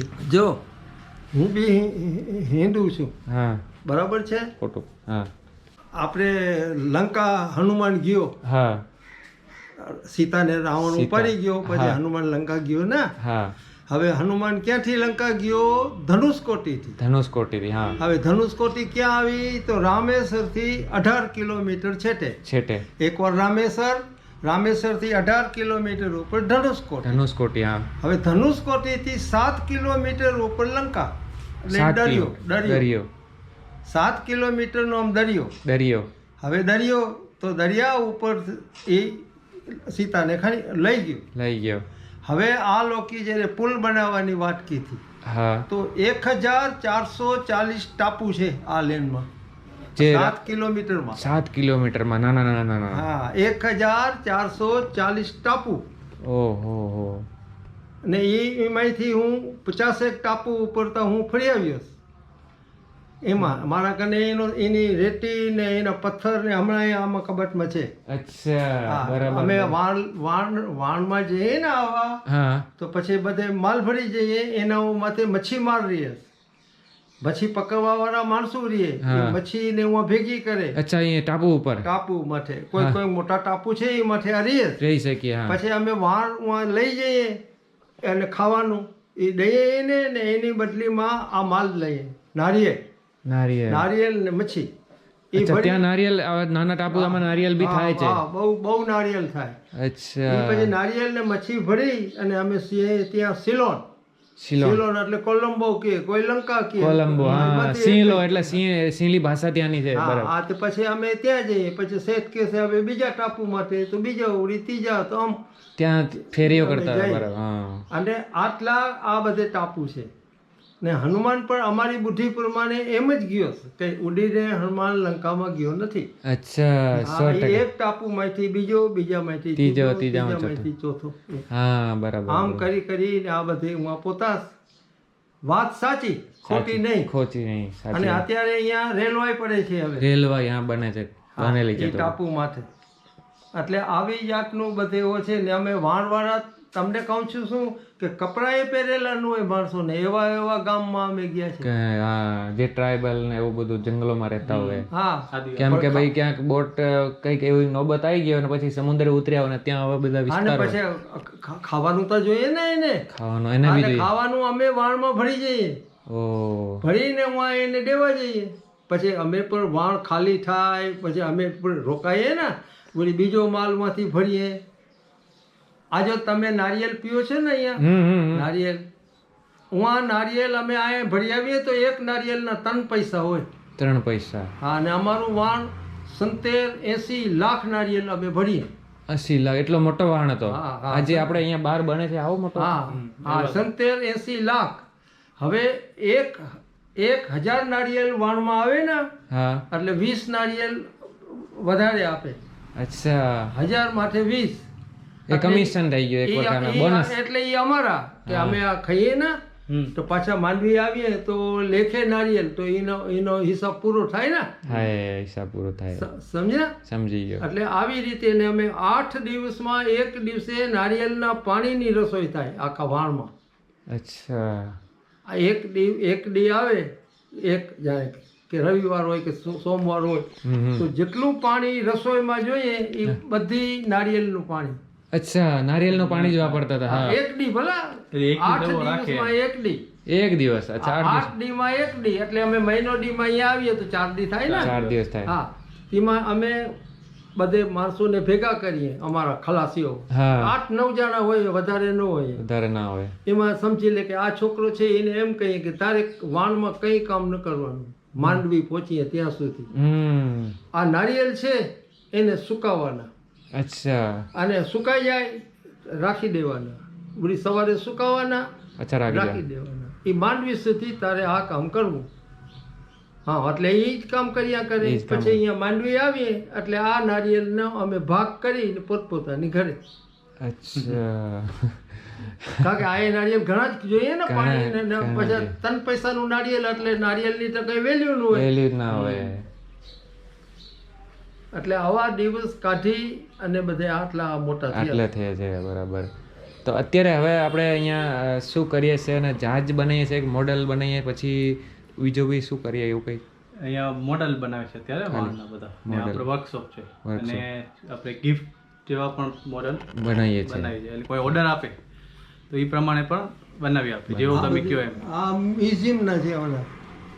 જો. હું બી હિન્દુ છું. હા. બરાબર છે? ખોટું. હા. આપણે લંકા હનુમાન ગયો. હા. સીતાને રાવણ ઉપાડી ગયો પછી હનુમાન લંકા ગયો ને? હા. હવે હનુમાન ક્યાંથી લંકા ગયો? ધનુષકોટીથી ધનુષકોટીથી હા. હવે ધનુષકોટી ક્યાં આવી? તો રામેશ્વરથી અઢાર કિલોમીટર છેટે. છેટે. એકવાર રામેશ્વર રામેશ્વરથી અઢાર કિલોમીટર ઉપર ધનુષકોટ. ધનુષકોટી હા. હવે ધનુષકોટીથી સાત કિલોમીટર ઉપર લંકા. એટલે દરિયો દરિયો. સાત કિલોમીટરનો આમ દરિયો. દરિયો. હવે દરિયો તો દરિયા ઉપર એ સીતાને ખાલી લઈ ગયો. લઈ ગયો. હવે આ લોકી જ્યારે પુલ બનાવવાની વાત કીધી હા. તો એક હજાર ચારસો ચાલીસ ટાપુ છે આ લેનમાં. જે સાત કિલોમીટરમાં. સાત કિલોમીટરમાં. નાના નાના નાના હા એક હજાર ચારસો ચાલીસ ટાપુ. ઓહો હો. ને એમાંથી હું પચાસેક ટાપુ ઉપર તો હું ફરી આવ્યો એમાં મારા કને એનો એની રેતી ને એના પથ્થર ને હમણાં આમાં કબટમાં છે. અચ્છા બરાબર અમે વાણ વાણ વાણમાં જઈએ ને આવા તો પછી બધે માલ ભરી જઈએ એના માથે મચ્છી માર રહીએ. મચ્છી પકડવા વાળા માણસો રહીએ. પછી ને હું ભેગી કરે. અચ્છા અહીંયા ટાપુ ઉપર. ટાપુ માથે કોઈ કોઈ મોટા ટાપુ છે એ માથે આ રહીએ. રહી શકીએ પછી અમે વાળ વાણ લઈ જઈએ અને ખાવાનું. એ દઈએ એને ને એની બદલીમાં આ માલ લઈએ. નારિયેળ નારિયેળ નારિયેળ ને મચ્છી. ત્યાં નારિયેલ નાના ટાપુમાં નારિયેલ બી થાય છે? બહુ બહુ નારિયેળ થાય. પછી નારિયેલ ને મચ્છી ભરી અને અમે ત્યાં સિલોન. સિલોન એટલે કોલંબો કે કોઈ લંકા કે. કોલંબો હા એમાંથી એટલે સિંહ સિંહલી ભાષા ત્યાંની છે બરાબર. હા તો પછી અમે ત્યાં જઈએ પછી શેઠ કે છે હવે બીજા ટાપુ માટે તો બીજા ઉડી ત્રીજા તો આમ ત્યાં ફેરીઓ કરતા બરાબર હા. અને આટલા આ બધે ટાપુ છે. ને હનુમાન પણ અમારી બુદ્ધિ પ્રમાણે એમ જ ગયો કે ઉડીને હનુમાન લંકામાં ગયો નથી. અચ્છા એક ટાપુમાંથી બીજો બીજા માંથી ત્રીજો, ત્રીજા માંથી ચોથો. હા બરાબર આમ કરી કરીને આ બધે હું પોતા વાત સાચી ખોટી નહીં. ખોટી નહીં અને અત્યારે અહીંયા રેલવાય પડે છે હવે. રેલવા અહીંયા બને છે બનેલી છે ટાપુ માથે એટલે આવી જાતનું બધે એવો છે ને અમે વાણવાળા તમને કહું છું શું કે કપડાએ પહેરેલા ન હોય માણસો ને એવા એવા ગામમાં અમે ગયા છે કે હા જે ટ્રાઇબલ ને એવું બધું જંગલોમાં રહેતા હોય. હા. કેમ કે ભાઈ ક્યાંક બોટ કંઈક એવી નોબત આવી ગઈ અને પછી સમુદ્ર ઉતર્યા અને ત્યાં હવે બધા અને પછી ખાવાનું તો જોઈએ ને એને. ખાવાનું એને બી જોઈએ. ખાવાનું અમે વાણમાં ભરી જઈએ. ઓ. ભરીને હું એને દેવા જઈએ. પછી અમે પણ વાણ ખાલી થાય પછી અમે પણ રોકાઈએ ને. વળી બીજો માલમાંથી ભરીએ. આ જો તમે નારિયેલ પીઓ છે ને અહીંયા. નારિયેલ. હું આ નારિયેલ અમે અહીંયા ભરી આવીએ તો એક નારિયેલના ત્રણ પૈસા હોય. ત્રણ પૈસા. હા અને અમારું વાણ સંતેર એસી લાખ નારિયેલ અમે ભરીએ. અસી લાખ એટલો મોટો વાણ હતો. આજે આપણે અહીંયા બહાર બને છે આવો મોટો. હા હા સંતેર એસી લાખ. હવે એક એક હજાર નારિયેલ વાણમાં આવે ને હા. એટલે વીસ નારિયેલ વધારે આપે. અચ્છા. હજાર માટે વીસ. એ કમિશન થઈ ગયું એક પ્રકારના બોનસ એટલે એ અમારા કે અમે આ ખાઈએ ને તો પાછા માંડવી આવીએ તો લેખે નારિયેલ તો એનો એનો હિસાબ પૂરો થાય ને. હા હિસાબ પૂરો થાય. સમજ્યા? સમજી ગયો. એટલે આવી રીતે ને અમે આઠ દિવસમાં એક દિવસે નારિયેલના પાણીની રસોઈ થાય આખા વાણમાં. અચ્છા. આ એક દી એક દી આવે એક જાય કે રવિવાર હોય કે સોમવાર હોય. તો જેટલું પાણી રસોઈમાં જોઈએ એ બધી નારિયેલનું પાણી. અચ્છા નારિયેલનું પાણી જ વાપરતા હતા હા. એક ડી ભલા. આઠ દિવસમાં એક ડી. એક દિવસ અચ્છા આઠમાં એક ડી એટલે અમે મહિનો ડીમાં અહીંયા આવીએ તો ચાર ડી થાય ને? ચાર દિવસ થાય. હા એમાં અમે બધે માણસોને ભેગા કરીએ અમારા ખલાસીઓ. આઠ નવ જણા હોય વધારે ન હોય. વધારે ના હોય. એમાં સમજી લે કે આ છોકરો છે એને એમ કહીએ કે તારે વાણમાં કંઈ કામ ન કરવાનું. માંડવી પહોંચીએ ત્યાં સુધી. હમ. આ નારિયેલ છે એને સુકાવવાના અચ્છા. અને સુકાઈ જાય રાખી દેવાના. ઉડી સવારે સુકાવવાના અચ્છા રાખી દેવાના. એ માંડવી સુધી તારે આ કામ કરવું. હા એટલે એ જ કામ કર્યા કરે. પછી અહીંયા માંડવી આવીએ એટલે આ નારિયેલનો અમે ભાગ કરીને પોતપોતાની ઘરે. અચ્છા. કારણ કે આ નારિયેલ ઘણા જ જોઈએ ને પાણી પછી ત્રણ પૈસાનું નારિયેલ એટલે નારિયેલની તો કઈ વેલ્યુ ન હોય. વેલ્યુ ના હોય. એટલે આવા દિવસ કાઢી અને બધે આટલા મોટા આટલા થયા છે બરાબર. તો અત્યારે હવે આપણે અહીંયા શું કરીએ છીએ અને જહાજ બનાવીએ છીએ એક મોડલ બનાવીએ પછી બીજો બી શું કરીએ એવું કંઈ? અહીંયા મોડલ બનાવે છે અત્યારે વાળના બધા. આપણે વર્કશોપ છે. અને આપણે ગિફ્ટ જેવા પણ મોડલ બનાવીએ છીએ. એટલે કોઈ ઓર્ડર આપે તો એ પ્રમાણે પણ બનાવી આપે જેવું તમે કહો એમ. આ મ્યુઝિયમના છે ઓલા.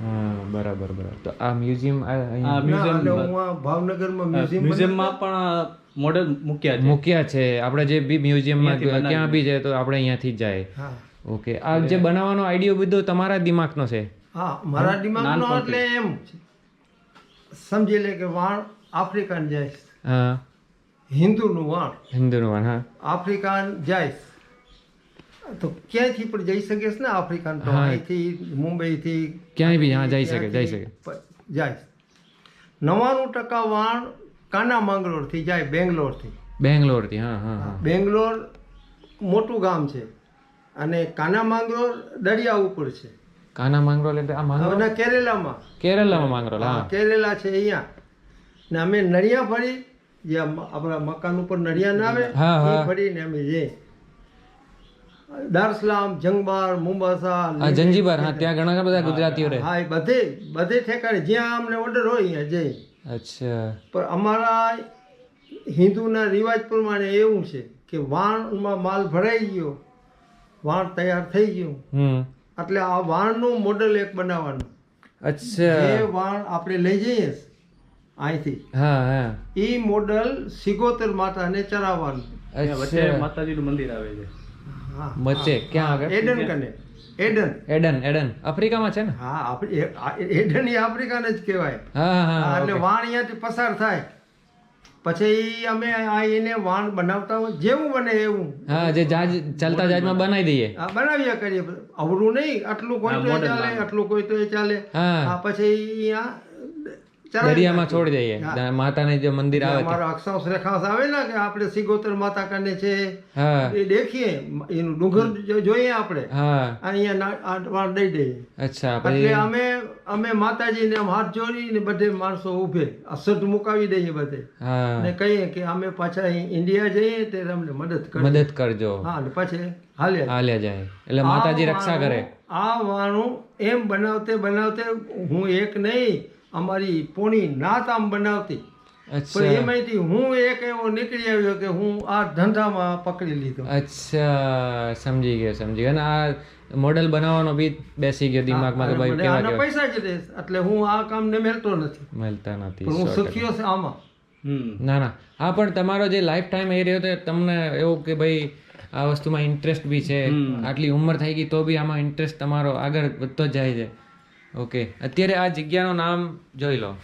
હા બરાબર બરાબર. તો આ મ્યુઝિયમ આ મ્યુઝિયમ હું ભાવનગરમાં મ્યુઝિયમ મ્યુઝિયમમાં પણ મોડલ મૂક્યા છે. મૂક્યા છે. આપણે જે બી મ્યુઝિયમમાં ક્યાં બી જાય તો આપણે અહીંયાથી જ જાય. ઓકે. આ જે બનાવવાનો આઈડિયો બધો તમારા દિમાગનો છે? હા મારા દિમાગનો એટલે એમ. સમજી લે કે વાણ આફ્રિકાન જાય. હા. હિન્દુનું વાણ. હિન્દુનું વાન હા. આફ્રિકાન જાય. તો ક્યાંયથી પણ જઈ શકે છે ને આફ્રિકાન તો અહીંથી મુંબઈથી ક્યાંય બી હા જઈ શકે જઈ શકે. જાય. નવ્વાણું ટકા વાણ કાના માંગરોળથી જાય બેંગ્લોરથી. બેંગ્લોરથી હા હા હા બેંગ્લોર મોટું ગામ છે અને કાના માંગરોળ દરિયા ઉપર છે. કાના માંગરોળ એટલે આ માંગરોળ કેરેલામાં. કેરેલામાં માંગરોળ હા. કેરેલા છે અહીંયા. ને અમે નળિયા ફરી જે આપણા મકાન ઉપર નળિયા ના આવે એ. ફરીને અમે જે દારસલામ જંગબાર મુંબાસા જંજીબાર હા ત્યાં ઘણા બધા ગુજરાતીઓ રહે. હા એ બધે બધે ઠેકાણે જ્યાં અમને ઓર્ડર હોય અહીંયા જઈએ. અચ્છા. પણ અમારા હિન્દુના રિવાજ પ્રમાણે એવું છે કે વાણમાં માલ ભરાઈ ગયો વાણ તૈયાર થઈ ગયું. એટલે આ વાણનું મોડલ એક બનાવવાનું. અચ્છા. એ વાણ આપણે લઈ જઈએ અહીંથી હા હા. એ મોડલ સિગોતર માતાને ચરાવવાનું. વચ્ચે માતાજીનું મંદિર આવે છે. હા વચ્ચે ક્યાં આગળ? એડન કને. એડન એડન એડન આફ્રિકામાં છે ને? હા આપણે એડન એ આફ્રિકાને જ કહેવાય. હા હા એટલે વાણ અહીંયાથી પસાર થાય. પછી અમે આ એને વાણ બનાવતા હોય જેવું બને એવું. હા જે જહાજ ચાલતા જહાજમાં બનાવી દઈએ. હા બનાવીએ કરીએ. અવરું નહીં આટલું કોઈ તો ચાલે આટલું કોઈ તો ચાલે. હા. આ પછી અહીંયા દરિયામાં છોડી દઈએ. માતાને જે મંદિર આવે મારો અક્ષાંશ રેખાંશ આવે ને કે આપણે સિગોતર માતા કને છે એ દેખીએ એનું ડુંગર જોઈએ આપણે. અહીંયા ના- દઈ દઈએ. અચ્છા એટલે અમે અમે માતાજીને હાથ જોડીને બધે માણસો ઊભે અસટ મુકાવી દઈએ બધે. ને કહીએ કે અમે પાછા ઇન્ડિયા જઈએ ત્યારે અમને મદદ કરજો. મદદ કરજો. હા પછી હાલ્યા હાલ્યા જાય. એટલે માતાજી રક્ષા કરે. આ વાણું એમ બનાવતે બનાવતે હું એક નહીં અમારી પોણી નાત આમ બનાવતી. પણ એમાંથી હું એક એવો નીકળી આવ્યો કે હું આ ધંધામાં પકડી લીધો. અચ્છા સમજી ગયો સમજી ગયો. અને આ મોડેલ બનાવવાનો બી બેસી ગયો દિમાગમાં કે ભાઈ કેવા કેવા? પૈસા જ દે એટલે હું આ કામને મેલતો નથી. મેલતા નથી પણ હું. સુખ્યો છે આમાં. હમ. ના ના. હા પણ તમારો જે લાઈફ ટાઈમ એ રહ્યો તો તમને એવું કે ભાઈ આ વસ્તુમાં ઇન્ટરેસ્ટ બી છે. આટલી ઉંમર થઈ ગઈ તો બી આમાં ઇન્ટરેસ્ટ તમારો આગળ વધતો જ જાય છે. ઓકે અત્યારે આ જગ્યાનું નામ જોઈ લો.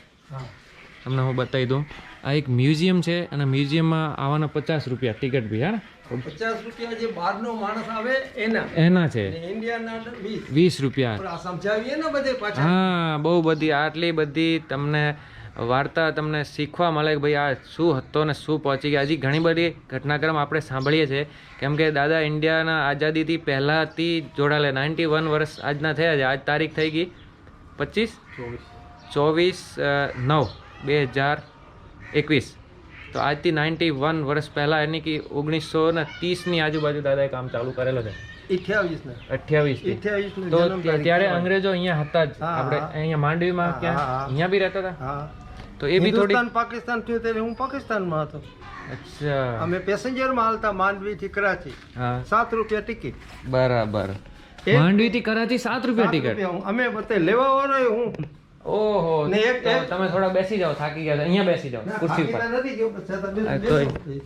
તમને હું બતાવી દઉં. આ એક મ્યુઝિયમ છે અને મ્યુઝિયમમાં આવવાના પચાસ રૂપિયા ટિકિટ બી હા ને? પચાસ રૂપિયા જે બહારનો માણસ આવે એના. એના છે. ઇન્ડિયાના વીસ. વીસ રૂપિયા. સમજાવીએ ને બધે પાછા? હા બહુ બધી આટલી બધી તમને વાર્તા તમને શીખવા મળે કે ભાઈ આ શું હતો ને શું પહોંચી ગયા. હજી ઘણી બધી ઘટનાક્રમ આપણે સાંભળીએ છીએ. કેમ કે દાદા ઇન્ડિયાના આઝાદીથી પહેલાંથી જોડાયેલા નાઇન્ટી વન વર્ષ આજના થયા છે. આજ તારીખ થઈ ગઈ. પચીસ? ચોવીસ. નવ બે હજાર એકવીસ. તો આજથી નાઇન્ટી વન વર્ષ પહેલાં એની કે ઓગણીસો ને ત્રીસની આજુબાજુ દાદાએ કામ ચાલુ કરેલો છે. તો ત્યારે અંગ્રેજો અહીંયા હતા જ. આપણે અહીંયા માંડવીમાં ક્યાં? અહીંયા બી રહેતા હતા? હા. તો એ બી થોડી પાકિસ્તાન થયું ત્યારે હું પાકિસ્તાનમાં હતો. અચ્છા. અમે પેસેન્જરમાં હાલતા માંડવી થી કરાચી સાત રૂપિયા ટિકિટ. બરાબર. માંડવી થી કરાચી સાત રૂપિયા ટિકિટ. અમે બધે લેવા વાળો હું. ઓહો ને એક- તમે થોડા બેસી જાઓ થાકી ગયા અહીંયા બેસી જાઓ ખુરશી ઉપર. નથી.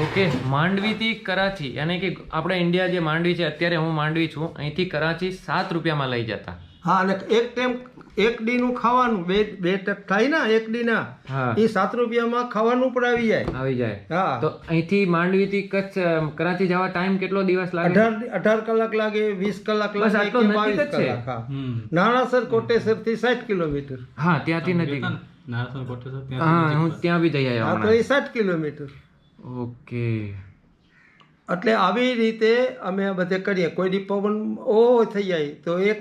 ઓકે માંડવીથી કરાચી યાની કે આપણે ઇન્ડિયા જે માંડવી છે અત્યારે હું માંડવી છું અહીંથી કરાચી સાત રૂપિયામાં લઈ જતા. હા અને એક ટાઈમ એક ડી નું ખાવાનું બે બે ટક થાય ને એક ડી ના એ સાત રૂપિયામાં ખાવાનું પણ આવી જાય. આવી જાય. હા. તો અહીંથી માંડવીથી કચ્છ કરાચી જવા ટાઈમ કેટલો દિવસ લાગે? અઢાર અઢાર કલાક લાગે વીસ કલાક બસ લાગે કે બાવીસ જ છે. કલાક નાણાસર કોટેસરથી સાઠ કિલોમીટર. હા ત્યાંથી નજીક. નાણાસર કોટેશ્વર ત્યાં હા હું ત્યાં બી જઈ આવ્યો હા તો એ સાઠ કિલોમીટર. ઓકે. એટલે આવી રીતે અમે બધે કરીએ. કોઈ દી પવન ઓહો થઈ જાય તો એક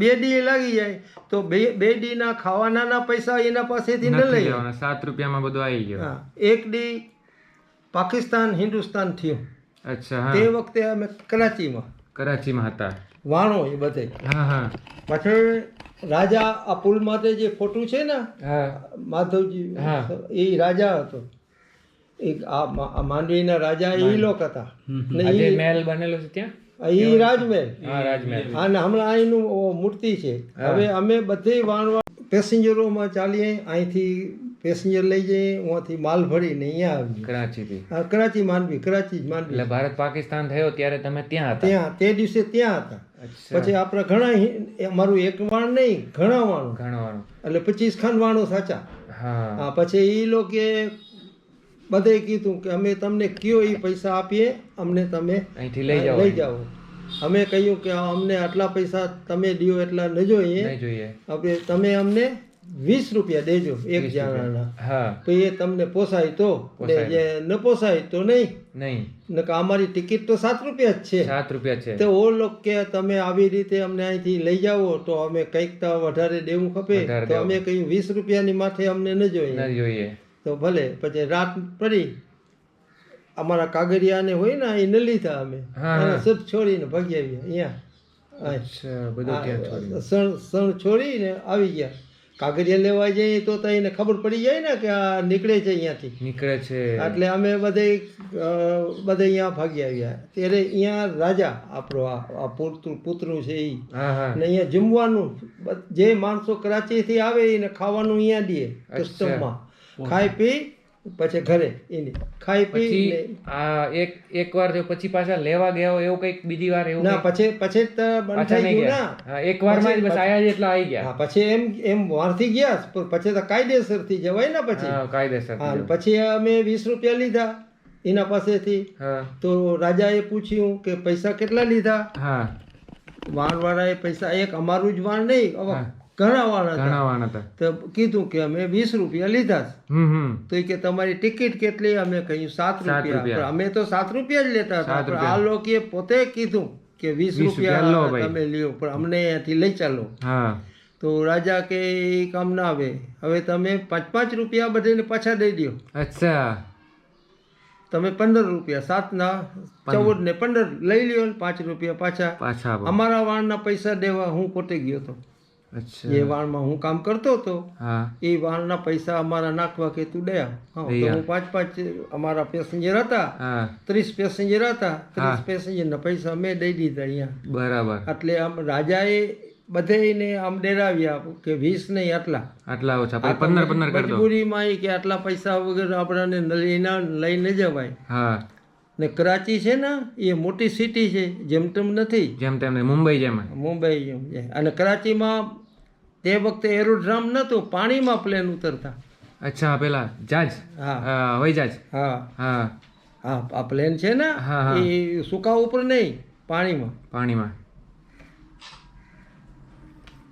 બે ડી લાગી જાય તો બે બે ડીના ખાવાના પૈસા એના પાસેથી ન લઈ સાત રૂપિયામાં બધું આવી ગયો. હા એક ડી પાકિસ્તાન હિન્દુસ્તાન થયું. અચ્છા તે વખતે અમે કરાચીમાં. કરાચીમાં હતા. વાણો એ બધે. પછી રાજા આ પુલ માટે જે ફોટું છે ને માધવજી હા. એ રાજા હતો. એ આ માંડવીના રાજા એ લોક હતા ને એ મહેલ બનેલો છે ત્યાં? ઈ રાજમહેલ. રાજમહેલ. અને હમણાં અહીંનું મૂર્તિ છે. હવે અમે બધે વાણવા પેસેન્જરોમાં ચાલીએ અહીંથી પેસેન્જર લઈ જઈએ ત્યાંથી માલ ભરીને અહીંયા આવીએ. કરાચીથી? આ કરાચી માંડવી કરાચી જ માંડવી. એટલે ભારત પાકિસ્તાન થયો ત્યારે તમે ત્યાં હતા? ત્યાં તે દિવસે ત્યાં હતા. પછી આપણે ઘણા હિ- અમારું એક વાણ નહીં ઘણા વાણું. ઘણવાનું એટલે પચીસ ખાન વાણો સાચા. હા. હા પછી એ લોકોએ બધે કીધું કે અમે તમને કયો એ પૈસા આપીએ અમને તમે અહીંથી લઈ જાઓ. લઈ જાઓ. અમે કહ્યું કે અમને આટલા પૈસા તમે દો એટલા ન જોઈએ. જોઈએ. તમે અમને વીસ રૂપિયા દેજો એક જણાના. તો એ તમને પોસાય તો. જે ન પોસાય તો નહીં. નહીં. ને કે અમારી ટિકિટ તો સાત રૂપિયા જ છે. સાત રૂપિયા છે. તો ઓ લોકો કે તમે આવી રીતે અમને અહીંથી લઈ જાઓ તો અમે કંઈક તો વધારે દેવું ખપે. તો અમે કહ્યું વીસ રૂપિયાની માથે અમને ન જોઈએ. ન જોઈએ. તો ભલે પછી રાત પડી અમારા કાગરિયાને હોય ને એ ન લીધા અમે. સત છોડીને ભાગી આવ્યા અહીંયા. સણ સણ છોડીને આવી ગયા. કાગરિયા લેવા જઈએ તો તો એને ખબર પડી જાય ને કે આ નીકળે છે અહીંયાથી. નીકળે છે. એટલે અમે બધે બધે અહીંયા ભાગી આવ્યા. ત્યારે અહીંયા રાજા આપણો આ પુત્ર પુત્રનું છે એ અને અહીંયા જમવાનું જે માણસો કરાચીથી આવે એને ખાવાનું અહીંયા દે કસ્ટમમાં. ખાઈ પી પછી ઘરે એની ખાઈ પી આ એક એક વાર જો પછી પાછા લેવા ગયા એવું કંઈક બીજી વાર એવું ના પછી પછી તો બંધ થઈ ગયું ના. એક વારમાં બસ આયા એટલે આવી ગયા. હા પછી એમ એમ વારથી ગયા પણ પછી તો કાયદેસરથી જવાય ને પછી. હા કાયદેસર હા પછી અમે વીસ રૂપિયા લીધા એના પાસેથી. તો રાજાએ પૂછ્યું કે પૈસા કેટલા લીધા? હા. વાણવાળાએ પૈસા એક અમારું જ વાણ નહીં હવે હા. ઘણા વાણ હતા. તો કીધું કે અમે વીસ રૂપિયા લીધા તો કે તમારી ટિકિટ કેટલી? અમે કહ્યું સાત રૂપિયા. અમે તો સાત રૂપિયા જ લેતા હતા. પણ આ લોકોએ પોતે કીધું કે વીસ રૂપિયા તમે લ્યો પણ અમને અહીંયાથી લઈ ચાલો. તો રાજા કે કામ ના આવે. હવે તમે પાંચ પાંચ રૂપિયા બધાને પાછા દઈ દો અચ્છા. તમે પંદર રૂપિયા સાતના ચૌદ ને પંદર લઈ લ્યો પાંચ રૂપિયા પાછા. પાછા. અમારા વાણના પૈસા દેવા હું પોતે ગયો હતો જે વાણમાં હું કામ કરતો હતો એ વાણના પૈસા અમારા નાખવા કે તું દયા હા પાંચ પાંચ અમારા પેસેન્જર હતા ત્રીસ પેસેન્જર હતા ત્રીસ પેસેન્જર પેસેન્જરના પૈસા મેં દઈ દીધા અહીંયા. બરાબર. એટલે આમ રાજાએ બધેને આમ ડેરાવ્યા કે વીસ નહીં આટલા. આટલા ઓછા. પંદર પંદર મજબૂરીમાં એ કે આટલા પૈસા વગર આપણને લઈને લઈને જવાય. હા. ને કરાચી છે ને એ મોટી સિટી છે જેમ તેમ નથી. જેમ તેમ મુંબઈ જેમ. મુંબઈ જેમ અને કરાચીમાં તે વખતે એરોડ્રામ નહોતું પાણીમાં પ્લેન ઉતરતા. અચ્છા પેલા જાજ? હા. હોય જાજ? હા. હા. હા આ પ્લેન છે ને. એ સુકા ઉપર નહીં પાણીમાં. પાણીમાં.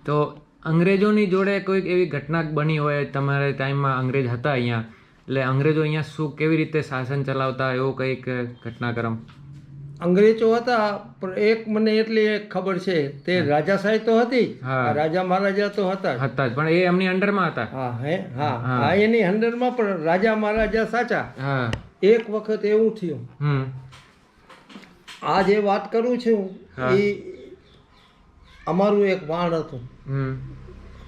તો અંગ્રેજોની જોડે કોઈક એવી ઘટના બની હોય તમારે ટાઈમમાં અંગ્રેજ હતા અહીંયા એટલે અંગ્રેજો અહીંયા શું કેવી રીતે શાસન ચલાવતા એવો કંઈક ઘટનાક્રમ? અંગ્રેજો હતા પણ એક મને એટલી એક ખબર છે તે રાજાશાહી તો હતી રાજા મહારાજા તો હતા હતા પણ એ એમની અંડરમાં હતા. હા હે હા. એની અંડરમાં પણ રાજા મહારાજા સાચા. એક વખત એવું થયું. આ જે વાત કરું છું એ અમારું એક વાણ હતું.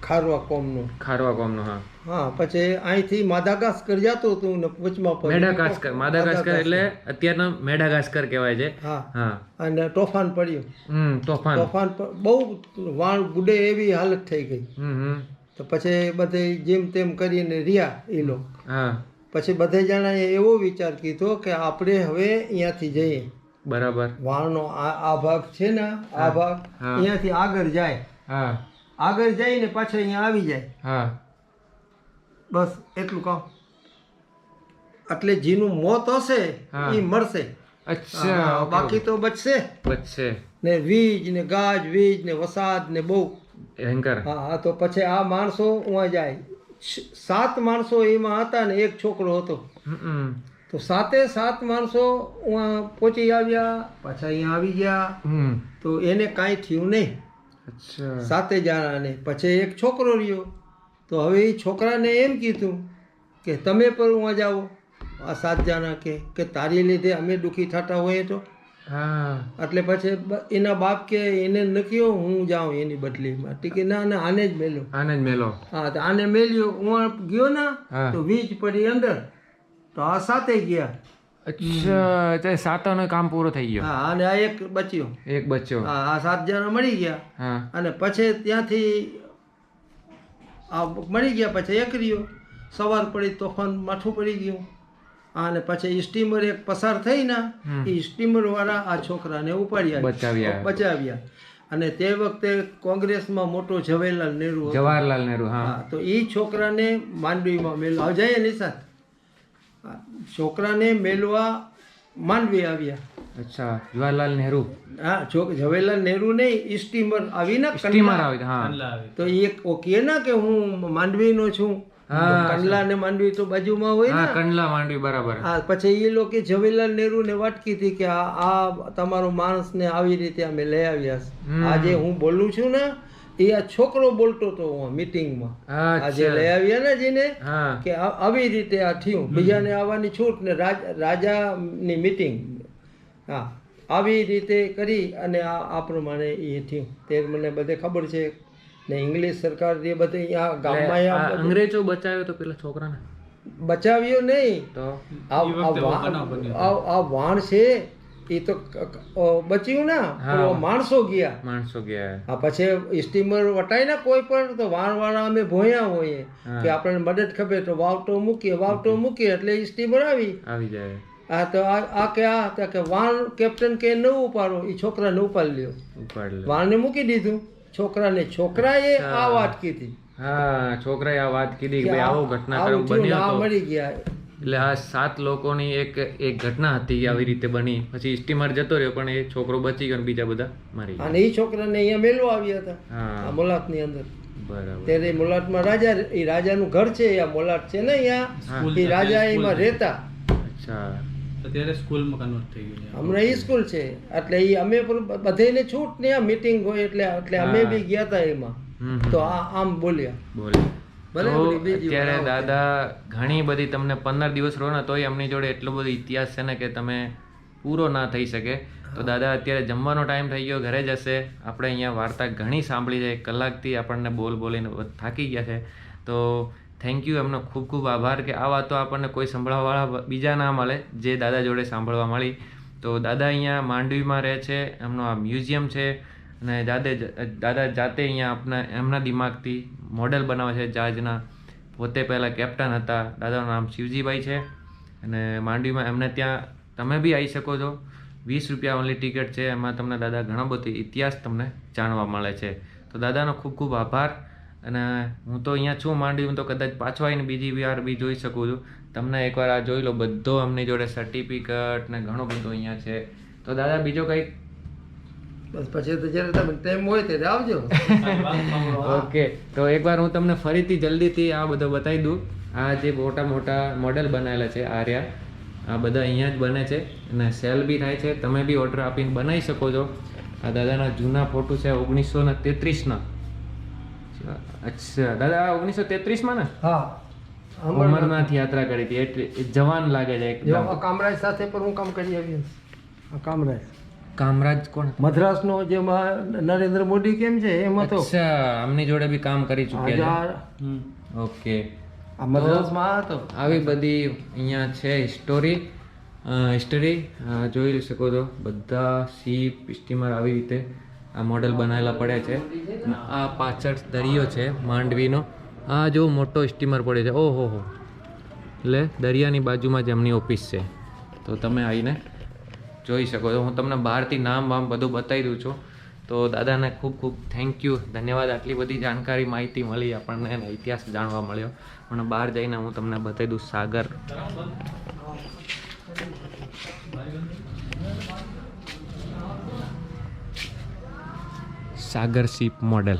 ખારવા કોમનું. ખારવા કોમનું હા. હા પછી અહીંથી માદાગાસ્કર જતો હતું ને વચમાં પડ્યું. મેડાગાસ્કર માદાગાસ્કર એટલે અત્યારના મેડાગાસ્કર કહેવાય છે. હા. હા. અને તોફાન પડ્યું. હમ તોફાન. તોફાન બહુ વાણ ગુડે એવી હાલત થઈ ગઈ. હમ તો પછી બધે જેમ તેમ કરીને રહ્યા એ લોકો. હા. પછી બધે જણાએ એવો વિચાર કીધો કે આપણે હવે અહીંયાથી જઈએ. બરાબર. વાણનો આ આ ભાગ છે ને આ ભાગ. અહીંયાથી આગળ જાય. હા. આગળ જાય ને પાછા અહીંયા આવી જાય. હા. બસ એટલું કહો. એટલે જેનું મોત હશે એ મરશે. અચ્છા બાકી તો બચશે. બચશે. ને વીજ ને ગાજ વીજ ને વસાદ ને બહુ. ભયંકર. હા હા તો પછી આ માણસો ઉવા જાય. સાત માણસો એમાં હતા ને એક છોકરો હતો. તો સાતે સાત માણસો ઉવા પહોંચી આવ્યા પાછા અહીંયા આવી ગયા. તો એને કાંઈ થયું નહીં. સાતે જણાને પછી એક છોકરો રહ્યો. તો હવે એ છોકરાને એમ કીધું કે તમે પણ ઉहाँ જાઓ આ સાત જણા કે કે તારી લીધે અમે દુઃખી થતા હોઈએ તો. હા. એટલે પછી એના બાપ કે એને નક્યો હું જાઉં એની બદલીમાં. કે ના ના આને જ મેલો. આને જ મેલો. હા તો આને મેલ્યો હું ગયો ના તો વીજ પડી અંદર. તો આ સાથે ગયા. અચ્છા તે સાતોનો કામ પૂરો થઈ ગયો. હા અને આ એક બચ્યો. એક બચ્યો. હા આ સાત જણા મળી ગયા. હા. અને પછી ત્યાંથી આ મળી ગયા પછી એક રહ્યો. સવાર પડી તોફાન માથું પડી ગયું. અને પછી સ્ટીમર એક પસાર થઈ ને એ સ્ટીમર વાળા આ છોકરાને ઉપાડ્યા. બચાવ્યા. બચાવ્યા. અને તે વખતે કોંગ્રેસમાં મોટો જવાહરલાલ નહેરુ જવાહરલાલ નહેરુ હા. તો એ છોકરાને માંડવીમાં મેળવા હવે જઈએ નિશાંત છોકરાને મેલવા માંડવી આવ્યા. અચ્છા જવાહરલાલ નહેરુ. હા છોક જવાહરલાલ નહેરુ ને સ્ટીમર આવી ને સ્ટીમર આવી હા. તો એ એક ઓ કહે ને કે હું માંડવીનો છું. કંડલા ને માંડવી તો બાજુમાં હોય ને. કંડલા માંડવી બરાબર. હા પછી એ લોકો જવાહરલાલ નહેરુ ને વાટકી હતી કે આ આ તમારો માણસ ને આવી રીતે અમે લઈ આવ્યા. આજે હું બોલું છું ને એ આ છોકરો બોલતો હતો મીટિંગમાં આજે લઈ આવ્યા ને જીને કે આવી રીતે આ થયું. બીજાને આવવાની છૂટ ને રાજાની મીટિંગ હા. આવી રીતે કરી અને આ આ પ્રમાણે એ થયું. તે મને બધે ખબર છે ને ઇંગ્લિશ સરકાર જે બધે આ ગામમાં અંગ્રેજો બચાવ્યો તો પેલા છોકરાને? બચાવ્યો નહીં. તો? આ એ આ વખતે વા- બનાવ બન્યો. આ- આ વાણ છે એ તો બચ્યું ના માણસો ગયા. માણસો ગયા. આ પછી સ્ટીમર વટાય ને કોઈ પણ તો વાળવાળા અમે ભોયા હોઈએ. કે આપણને મદદ ખબર તો વાવટો મૂકીએ વાવટો મૂકીએ. એટલે સ્ટીમર આવી. આવી જાય. આ તો આ કે આ તો કે વાણ કેપ્ટન કે ન ઉપાડો એ છોકરાને ઉપાડી લ્યો. ઉપાડ વાણને મૂકી દીધું. છોકરાને છોકરાએ આ વાત કીધી. હા છોકરાએ આ વાત કીધી કે આવો ઘટનાક્રમ બન્યો આ હતો મળી ગયા. એટલે આ સાત લોકોની એક એક ઘટના હતી આવી રીતે બની. પછી સ્ટીમર જતો રહ્યો પણ એ છોકરો બચી ગયો બીજા બધા મારી અને એ છોકરાને અહીંયા મેલવા આવ્યા હતા હા. આ મોલાતની અંદર. બરાબર. ત્યારે મોલાટમાં રાજા એ રાજાનું ઘર છે આ મોલાટ છે ને અહીંયા. એ રાજા એમાં રહેતા. અચ્છા. અત્યારે સ્કૂલમાં કન્વર્ટ થઈ ગયું હમણાં એ સ્કૂલ છે. એટલે એ અમે પણ બધાને છૂટ ને આ મીટિંગ હોય એટલે એટલે અમે બી ગયા હતા એમાં. તો આ આમ બોલ્યા. બોલે ભલે તો ઓલી બીજી અત્યારે દાદા ઘણી બધી તમને પંદર દિવસ રહો ને તોય એમની જોડે એટલો બધો ઇતિહાસ છે ને કે તમે પૂરો ના થઈ શકે. તો દાદા અત્યારે જમવાનો ટાઈમ થઈ ગયો ઘરે જશે આપણે અહીંયા વાર્તા ઘણી સાંભળી છે. એક કલાકથી આપણને બોલ બોલીને થાકી ગયા છે. તો થેન્ક યુ એમનો ખૂબ ખૂબ આભાર કે આ વાતો આપણને કોઈ સંભળાવવાળા બીજા ના મળે જે દાદા જોડે સાંભળવા મળી. તો દાદા અહીંયા માંડવીમાં રહે છે. એમનો આ મ્યુઝિયમ છે. અને દાદે દાદા જાતે અહીંયા આપના એમના દિમાગથી મોડેલ બનાવે છે જહાજના પોતે પહેલાં કેપ્ટન હતા. દાદાનું નામ શિવજીભાઈ છે. અને માંડવીમાં એમને ત્યાં તમે બી આવી શકો છો. વીસ રૂપિયા ઓનલી ટિકિટ છે. એમાં તમને દાદા ઘણો બધો ઇતિહાસ તમને જાણવા મળે છે. તો દાદાનો ખૂબ ખૂબ આભાર. અને હું તો અહીંયા છું માંડવીમાં, તો કદાચ પાછો આવીને બીજી વાર બી જોઈ શકું છું. તમને એકવાર આ જોઈ લો. બધો એમની જોડે સર્ટિફિકેટ ને ઘણો બધો અહીંયા છે. તો દાદા, બીજો કંઈક બસ પછી તો જ્યારે તમે ટાઈમ હોય ત્યારે આવજો. ઓકે તો એકવાર હું તમને ફરીથી જલ્દીથી આ બધો બતાવી દઉં. આ જે મોટા મોટા મોડેલ બનાવેલા છે આર્યા આ બધા અહીંયા જ બને છે અને સેલ બી થાય છે. તમે બી ઓર્ડર આપીને બનાવી શકો છો. આ દાદાના જૂના ફોટો છે ઓગણીસો ને તેત્રીસના. અચ્છા દાદા આ ઓગણીસો તેત્રીસમાં ને? હા. અમરનાથ. યાત્રા કરી હતી. એટલે જવાન લાગે છે એકદમ. કામરાજ સાથે પણ હું કામ કરી આવ્યો કામરાજ. કામરાજ કોણ? મદ્રાસનો જેમાં નરેન્દ્ર મોદી કેમ છે? એમાં તો અચ્છા આમની જોડે બી કામ કરી ચૂક્યા છે. ઓકે. આ મદ્રાસમાં તો હતો આવી બધી અહીંયા છે હિસ્ટોરી હિસ્ટરી જોઈ શકો છો. બધા સીપ સ્ટીમર આવી રીતે આ મોડેલ બનાવેલા પડે છે. આ પાછળ દરિયો છે માંડવીનો. આ જો મોટો સ્ટીમર પડે છે. ઓહો હો. એટલે દરિયાની બાજુમાં જ એમની ઓફિસ છે. તો તમે આવીને જોઈ શકો છો. હું તમને બહારથી નામ વામ બધું બતાવી દઉં છું. તો દાદાને ખૂબ ખૂબ થેન્ક યુ ધન્યવાદ. આટલી બધી જાણકારી, માહિતી મળી આપણને અને ઇતિહાસ જાણવા મળ્યો. પણ બહાર જઈને હું તમને બતાવી દઉં સાગર. સાગર શીપ મોડેલ.